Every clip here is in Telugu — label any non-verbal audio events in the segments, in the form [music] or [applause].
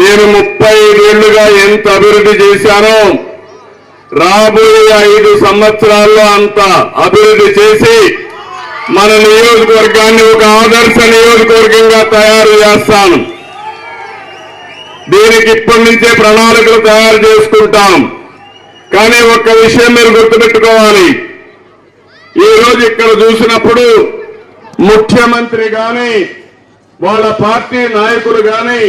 నేను ముప్పై ఏళ్ళుగా ఎంత అభివృద్ధి చేశానో రాబోయే ఐదు సంవత్సరాల్లో అంత అభివృద్ధి చేసి మన నియోజకవర్గాన్ని ఒక ఆదర్శ నియోజకవర్గంగా తయారు చేస్తాను. దీనికి ఇప్పటి నుంచే ప్రణాళికలు తయారు చేసుకుంటాం. కానీ ఒక్క విషయం మీరు గుర్తుపెట్టుకోవాలి. ఈ రోజు ఇక్కడ చూసినప్పుడు ముఖ్యమంత్రి కానీ వాళ్ళ పార్టీ నాయకులు కానీ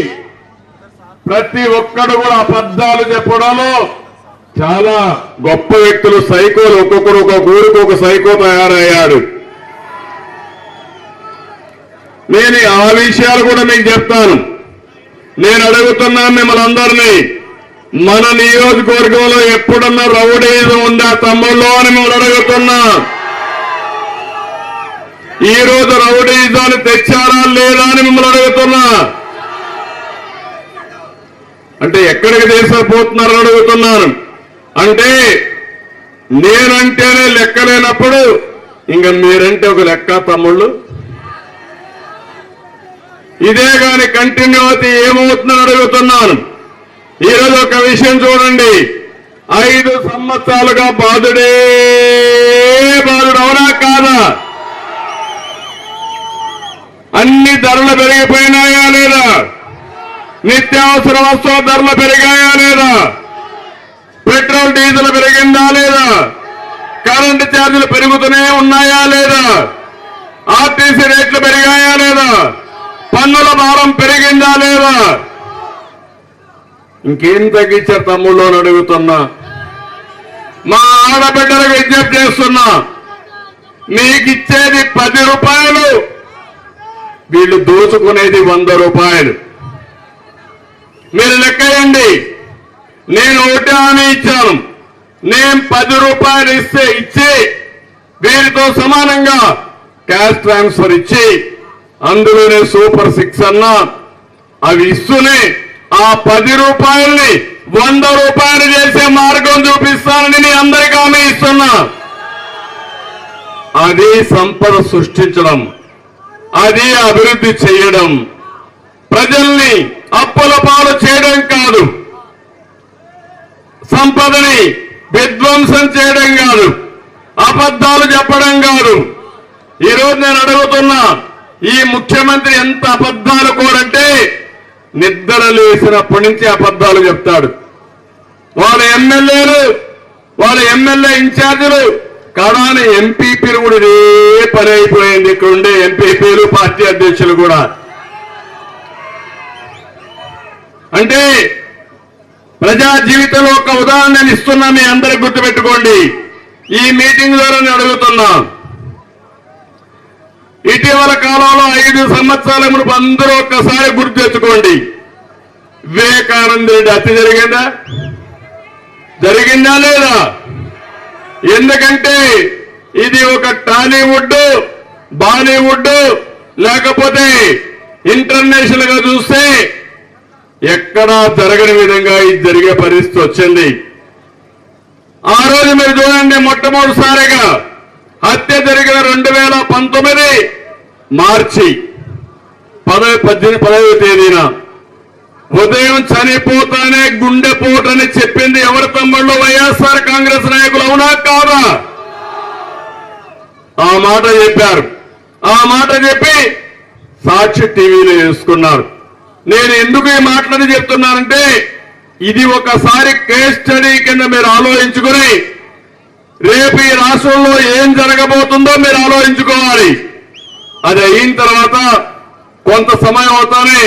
ప్రతి ఒక్కడు కూడా అబద్ధాలు చెప్పడంలో చాలా గొప్ప వ్యక్తులు సైకోలు. ఒక్కొక్కరు ఒక ఊరికి ఒక సైకో తయారయ్యాడు. నేను ఆ విషయాలు కూడా మీకు చెప్తాను. నేను అడుగుతున్నాను మిమ్మల్ని అందరినీ. మన నియోజకవర్గంలో ఎప్పుడన్నా రౌడీజం ఉందా తమ్ముళ్ళు అని మిమ్మల్ని అడుగుతున్నా. ఈ రోజు రౌడీజాన్ని తెచ్చారా లేదా అని మిమ్మల్ని అడుగుతున్నా. అంటే ఎక్కడికి తీసుకుపోతున్నారని అడుగుతున్నాను అంటే నేనంటేనే లెక్కలేనప్పుడు ఇంకా మీరంటే ఒక లెక్క తమ్ముళ్ళు. ఇదే కాని కంటిన్యూ అయితే ఏమవుతుందని అడుగుతున్నాను. ఈరోజు ఒక విషయం చూడండి. ఐదు సంవత్సరాలుగా బాధుడే బాధుడు అవునా కాదా? అన్ని ధరలు పెరిగిపోయినాయా లేదా? నిత్యావసర వస్తువుల ధరలు పెరిగాయా లేదా? పెట్రోల్ డీజిల్ పెరిగిందా లేదా? కరెంటు ఛార్జీలు పెరుగుతూనే ఉన్నాయా లేదా? ఆర్టీసీ రేట్లు పెరిగాయా లేదా? పన్నుల భారం పెరిగిందా లేదా? ఇంకేం తగ్గించారు తమ్ముళ్ళు అని అడుగుతున్నా. మా ఆడబిడ్డలకు విజ్ఞప్తి చేస్తున్నా. మీకు ఇచ్చేది పది రూపాయలు వీళ్ళు దోచుకునేది వంద రూపాయలు. మీరు లెక్కయండి. నేను ఒకటి హామీ ఇచ్చాను. నేను పది రూపాయలు ఇస్తే ఇచ్చి వీరితో సమానంగా క్యాష్ ట్రాన్స్ఫర్ ఇచ్చి అందులోనే సూపర్ సిక్స్ అన్నా. అవి ఇస్తూనే ఆ పది రూపాయల్ని వంద రూపాయలు చేసే మార్గం చూపిస్తానని మీ అందరికీ హామీ ఇస్తున్నా. అది సంపద సృష్టించడం. అది అభివృద్ధి చేయడం. ప్రజల్ని అప్పుల పాలు చేయడం కాదు. సంపదని విధ్వంసం చేయడం కాదు. అబద్ధాలు చెప్పడం కాదు. ఈరోజు నేను అడుగుతున్నా ఈ ముఖ్యమంత్రి ఎంత అబద్ధాలు కోరంటే నిద్ర లేసినప్పటి నుంచి అబద్ధాలు చెప్తాడు. వాళ్ళ ఎమ్మెల్యేలు వాళ్ళ ఎమ్మెల్యే ఇన్ఛార్జీలు కడాని ఎంపీపీలు కూడా ఇదే పని అయిపోయింది. ఇక్కడ ఉండే ఎంపీపీలు పార్టీ అధ్యక్షులు కూడా. అంటే ప్రజా జీవితంలో ఒక ఉదాహరణ నేను ఇస్తున్నా మీ అందరికి గుర్తుపెట్టుకోండి. ఈ మీటింగ్ ద్వారా నేను అడుగుతున్నా. ఇటీవల కాలంలో ఐదు సంవత్సరాల మునుపు అందరూ ఒక్కసారి గుర్తు తెచ్చుకోండి. వివేకానంద రెడ్డి హత్య జరిగిందా? జరిగిందా లేదా? ఎందుకంటే ఇది ఒక టాలీవుడ్ బాలీవుడ్ లేకపోతే ఇంటర్నేషనల్గా చూస్తే ఎక్కడా జరగని విధంగా ఇది జరిగే పరిస్థితి వచ్చింది. ఆ రోజు మీరు చూడండి మొట్టమొదటిసారిగా హత్య జరిగిన రెండు వేల పంతొమ్మిది మార్చి పదవి పద్దెనిమిది పదవి తేదీన. ఉదయం చనిపోతానే గుండెపోటని చెప్పింది ఎవరి తమ్ముళ్ళు? వైఎస్ఆర్ కాంగ్రెస్ నాయకులు అవునా కాదా? ఆ మాట చెప్పారు. ఆ మాట చెప్పి సాక్షి టీవీలో వేసుకున్నారు నేను ఎందుకు ఈ మాటలని చెప్తున్నానంటే ఇది ఒకసారి కేస్ స్టడీ కింద మీరు ఆలోచించుకుని రేపు ఈ రాష్ట్రంలో ఏం జరగబోతుందో మీరు ఆలోచించుకోవాలి. అది అయిన తర్వాత కొంత సమయం అవుతానే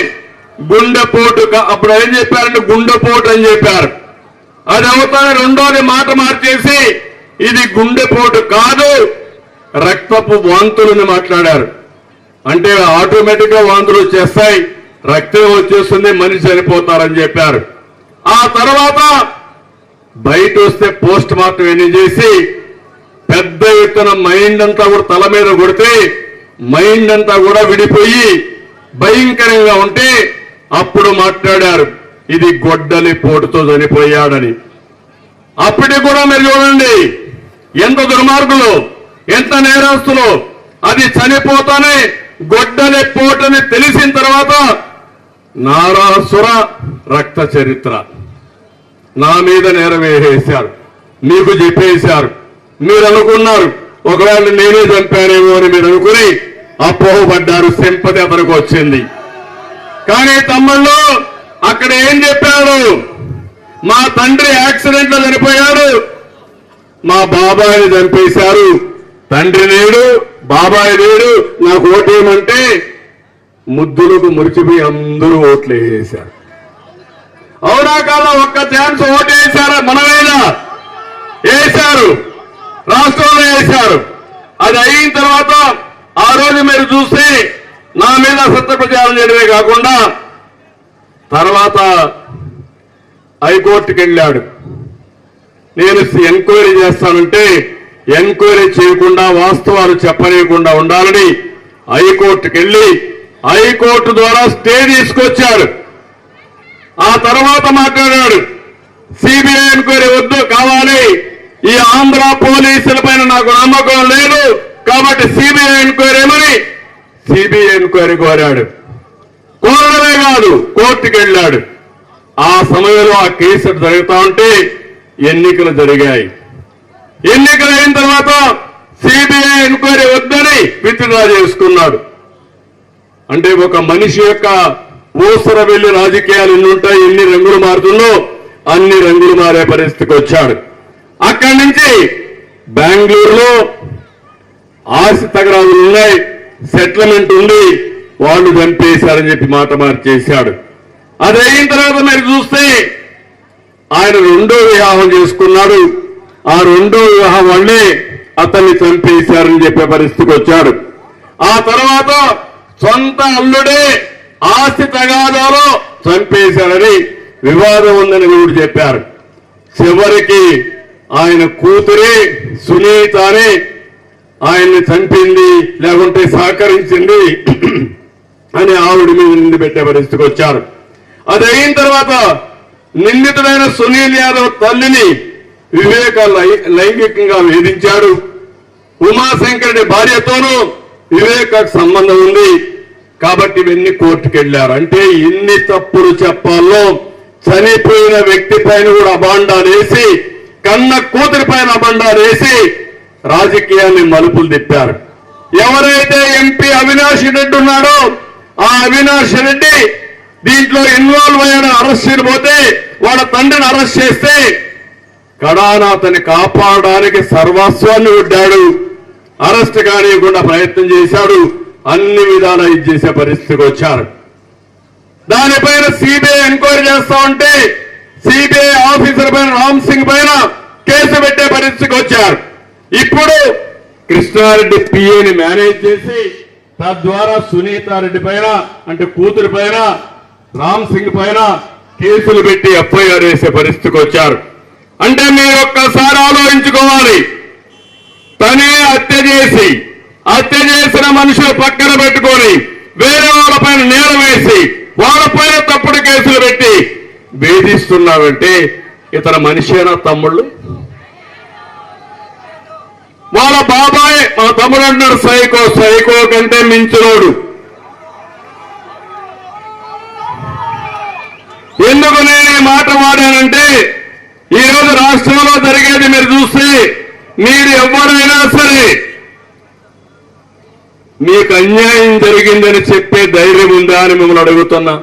గుండెపోటు అప్పుడు ఏం చెప్పారంటే గుండెపోటు అని చెప్పారు. అది అవుతానే రెండోది మాట మార్చేసి ఇది గుండెపోటు కాదు రక్తపు వాంతులని మాట్లాడారు. అంటే ఆటోమేటిక్గా వాంతులు వచ్చేస్తాయి. రక్తం వచ్చేస్తుంది మనిషి చనిపోతారని చెప్పారు. ఆ తర్వాత బయట వస్తే పోస్ట్ మార్టం ఎన్ని చేసి పెద్ద ఎత్తున మైండ్ అంతా కూడా తల మీద కొడితే మైండ్ అంతా కూడా విడిపోయి భయంకరంగా ఉంటే అప్పుడు మాట్లాడారు ఇది గొడ్డలి పోటుతో చనిపోయాడని. అప్పటికి కూడా మీరు చూడండి ఎంత దుర్మార్గులు ఎంత నేరస్తులు అది చనిపోతానే గొడ్డలి పోటని తెలిసిన తర్వాత నారాసుర రక్త చరిత్ర. నా మీద నేరం వేసేశారు మీకు చెప్పేశారు. మీరు అనుకున్నారు ఒకవేళ నేనే చంపానేమో అని మీరు అనుకుని అపోహపడ్డారు సింపతి అతనికి వచ్చింది. కానీ తమ్ముళ్ళు అక్కడ ఏం చెప్పాడు? మా తండ్రి యాక్సిడెంట్లో చనిపోయాడు. మా బాబాయిని చంపేశారు. తండ్రి లేడు బాబాయ్ లేడు. నాకు ఓటేమంటే ముద్దులకు మురిచిపోయి అందరూ ఓట్లు వేసారు అవునా కాలం ఒక్క ఛాన్స్ ఓటేశారా మనమేనా? వేశారు. రాష్ట్రంలో వేశారు. అది అయిన తర్వాత ఆ రోజు మీరు చూస్తే నా మీద సత్య ప్రచారం చేయడమే కాకుండా తర్వాత హైకోర్టుకి వెళ్ళాడు. నేను ఎంక్వైరీ చేస్తానంటే ఎంక్వైరీ చేయకుండా వాస్తవాలు చెప్పనీయకుండా ఉండాలని హైకోర్టుకి వెళ్ళి హైకోర్టు ద్వారా స్టే తీసుకొచ్చాడు ఆ తర్వాత మాట్లాడాడు సిబిఐ ఎంక్వైరీ వద్దు కావాలి. ఈ ఆంధ్ర పోలీసుల పైన నాకు నమ్మకం లేదు కాబట్టి సిబిఐ ఎంక్వైరీ ఏమని? సిబిఐ ఎంక్వైరీ కోరాడు. కోరడమే కాదు కోర్టుకి వెళ్ళాడు. ఆ సమయంలో ఆ కేసులు జరుగుతా ఉంటే ఎన్నికలు జరిగాయి. ఎన్నికలు అయిన తర్వాత సిబిఐ ఎంక్వైరీ వద్దని విత్డ్రా చేసుకున్నాడు. అంటే ఒక మనిషి యొక్క ఊసర వెళ్ళి రాజకీయాలు ఎన్ని ఉంటాయి ఎన్ని రంగులు మారుతుందో అన్ని రంగులు మారే పరిస్థితికి వచ్చాడు. అక్కడి నుంచి బెంగళూరులో ఆస్తి తగరాదులు ఉన్నాయి సెటిల్మెంట్ ఉంది వాళ్ళు చంపేశారని చెప్పి మాట మార్చేశాడు. అది అయిన తర్వాత మీరు చూస్తే ఆయన రెండో వివాహం చేసుకున్నాడు. ఆ రెండో వివాహం వల్లే అతన్ని చంపేశారని చెప్పే పరిస్థితికి వచ్చాడు. ఆ తర్వాత సొంత అల్లుడే ఆస్తి తగాదాలో చంపేశారని వివాదం ఉందని వీడు చెప్పారు. చివరికి ఆయన కూతురే సునీత అని ఆయన్ని చంపింది లేకుంటే సహకరించింది [clears throat] అని ఆవిడ మీద నిండి పెట్టే పరిస్థితికి వచ్చారు. అది అయిన తర్వాత నిందితుడైన సునీల్ యాదవ్ తల్లిని వివేక లై- లైంగికంగా వేధించాడు. ఉమాశంకరుడి భార్యతోనూ వివేక సంబంధం ఉంది. కాబట్టి ఇవన్నీ కోర్టుకు వెళ్ళారు అంటే ఎన్ని తప్పులు చెప్పాలో చనిపోయిన వ్యక్తి పైన కూడా అభాండాలు వేసి కన్న కూతురి పైన అభాండాలు వేసి రాజకీయాన్ని మలుపులు తిప్పారు. ఎవరైతే ఎంపీ అవినాష్ రెడ్డి ఉన్నాడో ఆ అవినాష్ రెడ్డి దీంట్లో ఇన్వాల్వ్ అయ్యాడని అరెస్ట్ చేయబోతే వాళ్ళ తండ్రిని అరెస్ట్ చేస్తే కడాన అతన్ని కాపాడడానికి సర్వస్వాన్ని ఉడ్డాడు అరెస్ట్ కానియకుండా ప్రయత్నం చేశాడు. అన్ని విధాలా ఇది చేసే పరిస్థితికి వచ్చారు. దానిపైన సిబిఐ ఎంక్వైరీ చేస్తా ఉంటే సిబిఐ ఆఫీసర్ పైన రామ్ సింగ్ పైన కేసు పెట్టే పరిస్థితికి వచ్చారు. ఇప్పుడు కృష్ణారెడ్డి పిఏని మేనేజ్ చేసి తద్వారా సునీతారెడ్డి పైన అంటే కూతురు పైన రామ్ సింగ్ పైన కేసులు పెట్టి ఎఫ్ఐఆర్ వేసే పరిస్థితికి వచ్చారు. అంటే మీరు ఒక్కసారి ఆలోచించుకోవాలి. తనే హత్య చేసి హత్య చేసిన మనుషులు పక్కన పెట్టుకొని వేరే వాళ్ళపైన నేల వేసి వాళ్ళపైన తప్పుడు కేసులు పెట్టి వేధిస్తున్నావంటే ఇతర మనిషేనా తమ్ముళ్ళు? వాళ్ళ బాబాయ్ మా తమ్ముడు అంటున్నాడు సైకో సైకో కంటే మించినోడు. ఎందుకు నేను ఈ మాట వాడానంటే ఈ రోజు రాష్ట్రంలో జరిగేది మీరు చూస్తే మీరు ఎవరైనా సరే మీకు అన్యాయం జరిగిందని చెప్పే ధైర్యం ఉందా అని మిమ్మల్ని అడుగుతున్నా.